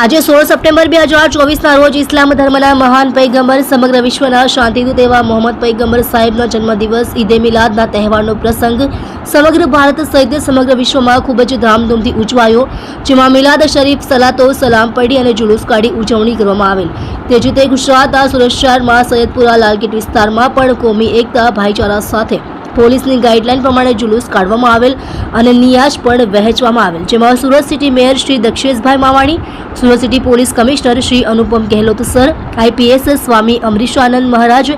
આજે સોળ સપ્ટેમ્બર બે હજાર ચોવીસના રોજ ઇસ્લામ ધર્મના મહાન પૈગંબર સમગ્ર વિશ્વના શાંતિદૂત એવા મોહમ્મદ પૈગંબર સાહેબનો જન્મદિવસ ઈદે મિલાદના તહેવારનો પ્રસંગ સમગ્ર ભારત સહિત સમગ્ર વિશ્વમાં ખૂબ જ ધામધૂમથી ઉજવાયો, જેમાં મિલાદ શરીફ સલાતો, સલામ પડી અને જુલુસ કાઢી ઉજવણી કરવામાં આવેલ. તે જ રીતે ગુજરાતના સુરત શહેરમાં, સૈયદપુરા, લાલગીટ વિસ્તારમાં પણ કોમી એકતા, ભાઈચારા સાથે પોલીસની ગાઈડલાઈન પ્રમાણે જુલુસ કાઢવામાં આવેલ અને નિયાજ પણ વહેંચવામાં આવેલ. જેમાં Surat city mayor Shri Daksheshbhai Mavani, Surat city police commissioner Shri Anupam Gehlot sir, IPS Swami Amrishanand Maharaj,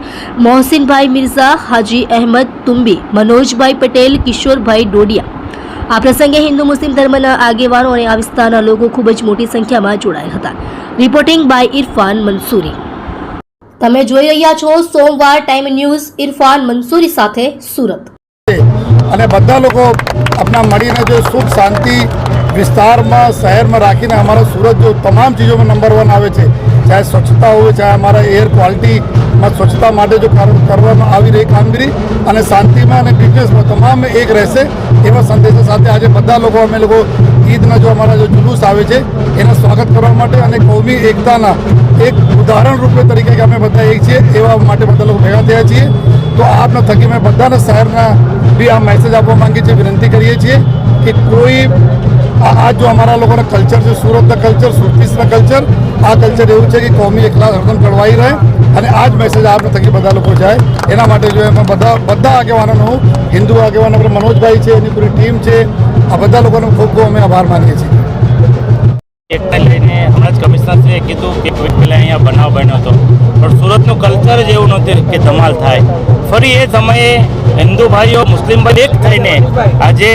Mohsinbhai Mirza, Haji Ahmed Tumbi, મનોજભાઈ પટેલ, કિશોરભાઈ ડોડિયા. આ પ્રસંગે હિન્દુ મુસ્લિમ ધર્મના આગેવાનો અને આ વિસ્તારના લોકો ખૂબ જ મોટી સંખ્યામાં જોડાયા હતા. Reporting by Irfan Mansuri. તમે જોઈ રહ્યા છો સોમવાર ટાઈમ ન્યૂઝ ઇરફાન મંસૂરી સાથે સુરત. અને બધા લોકો આપણા મળીને જો સુખ, શાંતિ વિસ્તારમાં, શહેરમાં રાખીને અમારા સુરત જો તમામ ચીજોમાં નંબર વન આવે છે, ચાહે સ્વચ્છતા હોય ચાહે અમારા એર ક્વોલિટીમાં સ્વચ્છતા માટે જો કરવામાં આવી રહી કામગીરી અને શાંતિમાં અને બિઝનેસમાં તમામ એક રહેશે એવા સંદેશા સાથે આજે બધા લોકો, અમે લોકો ઈદના જો અમારા જો જુલુસ આવે છે, એના સ્વાગત કરવા માટે અને કૌમી એકતાના એક ઉદાહરણ રૂપે તરીકે કે અમે બધા એક છીએ, એવા માટે બધા લોકો ભેગા થયા છીએ. તો આપના થકી મેં બધાના શહેરના બી આ મેસેજ આપવા માંગીએ છીએ, વિનંતી કરીએ છીએ કે કોઈ આ જો અમારા લોકોના કલ્ચર છે, સુરતના કલ્ચર સુરતીસના કલ્ચર આ કલ્ચર એવું છે કે કોમી એકલા હરદમ જળવાઈ રહે અને આ જ મેસેજ આપને થકી બધા લોકો જાય. એના માટે જો એમાં બધા બધા આગેવાનોનો હિન્દુ આગેવાનો, આપણે મનોજભાઈ છે, એની પૂરી ટીમ છે આ બધા લોકોનો ખૂબ ખૂબ અમે આભાર માનીએ છીએ. એકને લઈને હમણાં જ કમિશનરશ્રીએ કીધું કે કોઈ પહેલાં અહીંયા બનાવ બન્યો હતો. પણ સુરતનું કલ્ચર જ એવું નહોતું કે ધમાલ થાય. ફરી એ સમયે હિન્દુ ભાઈઓ, મુસ્લિમ ભાઈ એક થઈને આજે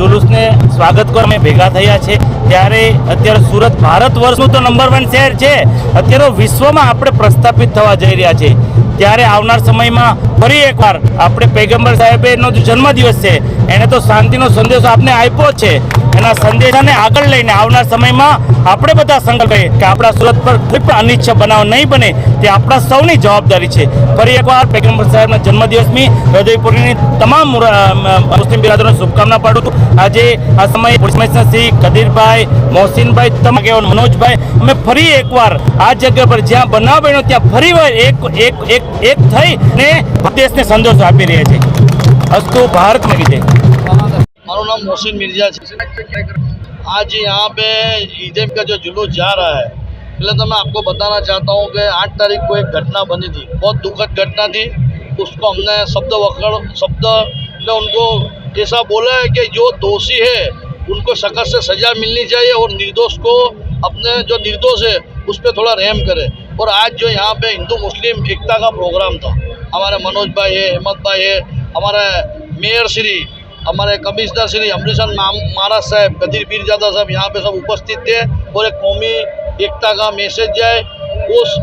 જુલુસને સ્વાગત કરવા અમે ભેગા થયા છે. ત્યારે અત્યારે સુરત ભારત વર્ષનું તો નંબર વન શહેર છે. અત્યારે વિશ્વમાં આપણે પ્રસ્થાપિત થવા જઈ રહ્યા છે. ત્યારે આવનાર સમયમાં ફરી એકવાર આપણે પૈગંબર સાહેબનો જન્મદિવસ છે, એને તો શાંતિનો સંદેશો આપને આપ્યો છે. એના સંદેશાને આગળ લઈને આવનાર સમયમાં આપણે બધા સંકલ્પ લઈએ કે આપણા સુરત પર કોઈ પણ અનિચ્છા બનાવ નહીં બને તે આપણા સૌની જવાબદારી છે. ફરી એકવાર પેગમ્બર સાહેબના જન્મદિવસની હૃદયપુરીની તમામ મુસ્લિમ બિરાદરોને શુભકામના પાડું છું. આજે આ સમયે પુરુષમેશના સિંહ કદીરભાઈ મોહસિનભાઈ, તમામ મનોજભાઈ, અમે ફરી એકવાર આ જગ્યા પર જ્યાં બનાવ બન્યો ત્યાં ફરી વાર એક એક એક એક થઈ ને દેશને સંદેશો આપી રહ્યા છે અસ્તુ ભારત મેં मारो नाम मोहसिन मिर्ज़ा आज यहाँ पे ईद का जो जुलूस जा रहा है, पहले तो मैं आपको बताना चाहता हूँ कि आठ तारीख को एक घटना बनी थी। बहुत दुखद घटना थी। उसको हमने शब्द वकड़ शब्द में उनको ऐसा बोला है कि जो दोषी है, उनको सख्त से सजा मिलनी चाहिए और निर्दोष को अपने जो निर्दोष है, उस पर थोड़ा रहम करे। और आज जो यहाँ पे हिंदू मुस्लिम एकता का प्रोग्राम था, हमारे मनोज भाई है, हेमंत भाई है, हमारे मेयर श्री हमारे कमिश्नर श्री अमरीशन महाराज साहब कदीर पीरजादा साहब यहाँ पे सब उपस्थित थे और एक कौमी एकता का मैसेज जाए उस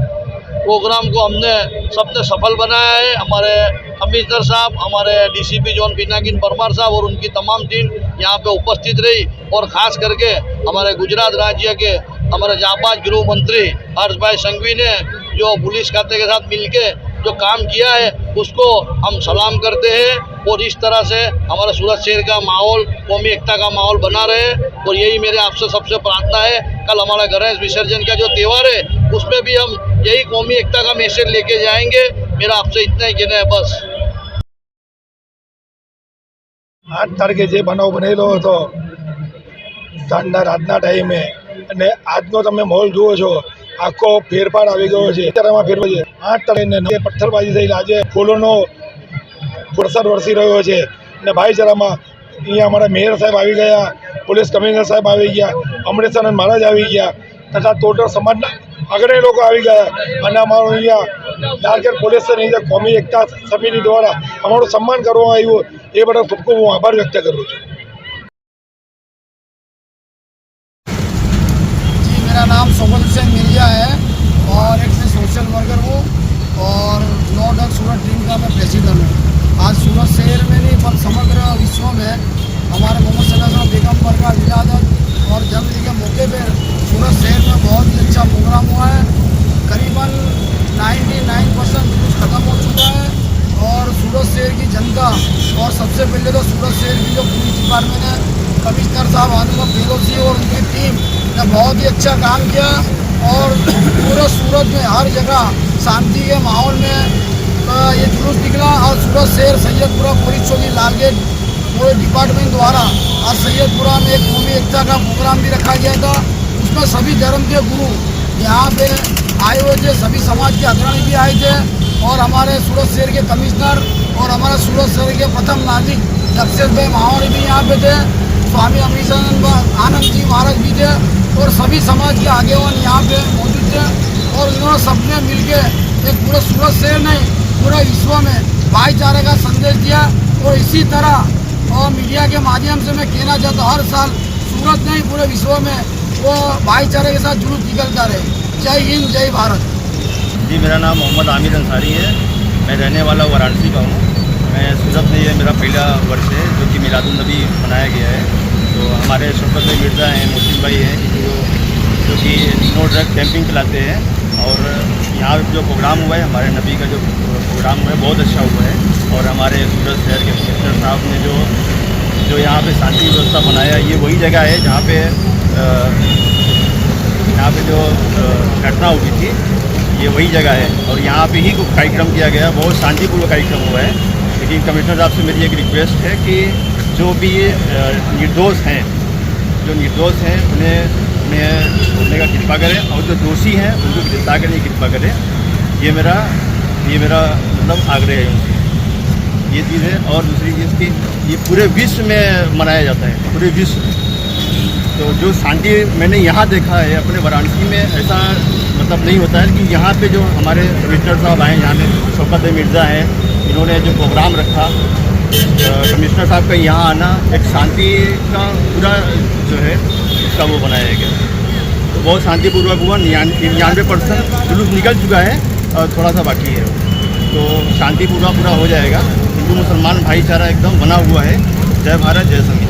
प्रोग्राम को हमने सबने सफल बनाया है। हमारे कमिश्नर साहब, हमारे डीसीपी जोन पिनाकिन परमार साहब और उनकी तमाम टीम यहाँ पे उपस्थित रही और ख़ास करके हमारे गुजरात राज्य के हमारे जाबाज गृह मंत्री हर्ष भाई संघवी ने जो पुलिस खाते के साथ मिलके जो काम किया है, उसको हम सलाम करते हैं। और इस तरह से हमारे सूरत शहर का माहौल कौमी एकता का माहौल बना रहे और यही मेरे आपसे सबसे प्रार्थना है कल हमारा गणेश विसर्जन का जो त्यौहार है उसमें भी हम यही कौमी एकता का मैसेज लेके जाएंगे मेरा आपसे इतना ही कहना है बस આઠ તારીખે જે બનાવ બનેલો હતો સાંજના રાતના ટાઈમે અને આજનો તમે માહોલ જુઓ છો આખો ફેરફાર આવી ગયો છે અત્યારમાં ફેરફાર છે આઠ તારીખે પથ્થરબાજી થઈ આજે ફૂલોનો વરસાદ વરસી રહ્યો છે અને ભાઈચારામાં અહીંયા અમારા મેયર સાહેબ આવી ગયા પોલીસ કમિશનર સાહેબ આવી ગયા અમરેશાનંદ મહારાજ આવી ગયા તથા ટોટલ સમાજના અગ્રણી લોકો આવી ગયા અને અમારું અહીંયા લાલગેટ પોલીસ સ્ટેશન જે કોમી એકતા સમિતિ દ્વારા અમારું સન્માન કરવામાં આવ્યું એ બદલ ખૂબ ખૂબ હું આભાર વ્યક્ત કરું છું जी मेरा नाम सोमल हुसैन मिर्जा है और एक मैं सोशल वर्कर हूँ और नो डक सूरत टीम का मैं प्रेसिडेंट हूँ। आज सूरत शहर में नहीं, पर समग्र विश्व में हमारे मोहम्मद वसल्लम पैगंबर का विलादत और जन्मदिन के मौके पर सूरत शहर में बहुत ही अच्छा प्रोग्राम हुआ है। करीबन 99 परसेंट कुछ ख़त्म हो चुका है और सूरत शहर की जनता और सबसे पहले तो सूरत शहर की जो पुलिस डिपार्टमेंट है, कमिश्नर साहब आनुमा फेरोजी और उनकी टीम ने बहुत ही अच्छा काम किया और पूरे सूरत में हर जगह शांति के माहौल में ये जुलूस निकला और सूरत शहर सैयदपुरा पुलिस चौकी लालगेट पूरे डिपार्टमेंट द्वारा आज सैयदपुरा में एक भूमि एकता का प्रोग्राम भी रखा गया था। उसमें सभी धर्म के गुरु, यहाँ पे आए हुए थे, सभी समाज के अग्रणी भी आए थे और हमारे सूरत शहर के कमिश्नर और हमारे सूरत शहर के प्रथम नागरिक जगसेद भाई माहौरी भी यहाँ पे थे। स्वामी अमीशानंद आनंद जी महाराज भी थे और सभी समाज के आगेवान यहाँ पे मौजूद थे। और इन्होंने सबने मिल के एक पूरे सूरत शहर नहीं, पूरे विश्व में भाईचारे का संदेश दिया। और इसी तरह, और मीडिया के माध्यम से मैं कहना चाहता हूँ, हर साल सूरत नहीं, पूरे विश्व में वो भाईचारे के साथ जुलूस निकलता रहे। जय हिंद, जय भारत। जी, मेरा नाम मोहम्मद आमिर अंसारी है। मैं रहने वाला वाराणसी का हूँ। मैं सूरत में ये मेरा पहला वर्ष है, जो कि मिलादुलनबी मनाया गया है। तो हमारे शौकत भाई मिर्ज़ा हैं, मोहसिन भाई हैं, जो जो कि नो ड्रग कैंपिंग चलाते हैं। और यहाँ जो प्रोग्राम हुआ है, हमारे नबी का जो प्रोग्राम हुआ है, बहुत अच्छा हुआ है। और हमारे सूरत शहर के कमिश्नर साहब ने जो जो यहाँ पे शांति व्यवस्था बनाया ये वही जगह है जहाँ पे यहाँ पे जो घटना हुई थी, ये वही जगह है। और यहाँ पे ही कार्यक्रम किया गया, बहुत शांतिपूर्वक कार्यक्रम हुआ है। लेकिन कमिश्नर साहब से मेरी एक रिक्वेस्ट है कि जो भी निर्दोष हैं, जो निर्दोष हैं, उन्हें उन्हें छोड़ने का कृपा करें। और जो दोषी हैं, उनको गिरफ़्तार करने की कृपा करें। ये मेरा ये मेरा मतलब आग्रह है उनसे। ये चीज़ है। और दूसरी चीज़ की ये पूरे विश्व में मनाया जाता है, पूरे विश्व तो जो शांति मैंने यहाँ देखा है, अपने वाराणसी में, ऐसा मतलब नहीं होता है कि यहाँ पे जो हमारे कमिश्नर साहब आए, यहाँ पे शौकत मिर्ज़ा हैं, इन्होंने जो प्रोग्राम रखा कमिश्नर साहब का यहाँ आना, एक शांति का पूरा जो है इसका वो बनाया गया। बहुत शांतिपूर्वक हुआ निन्यानवे परसेंट जुलूस निकल चुका है, और थोड़ा सा बाकी है। तो शांतिपूर्वक पूरा हो जाएगा। हिंदू मुसलमान भाईचारा एकदम बना हुआ है। जय भारत, जय संविधान।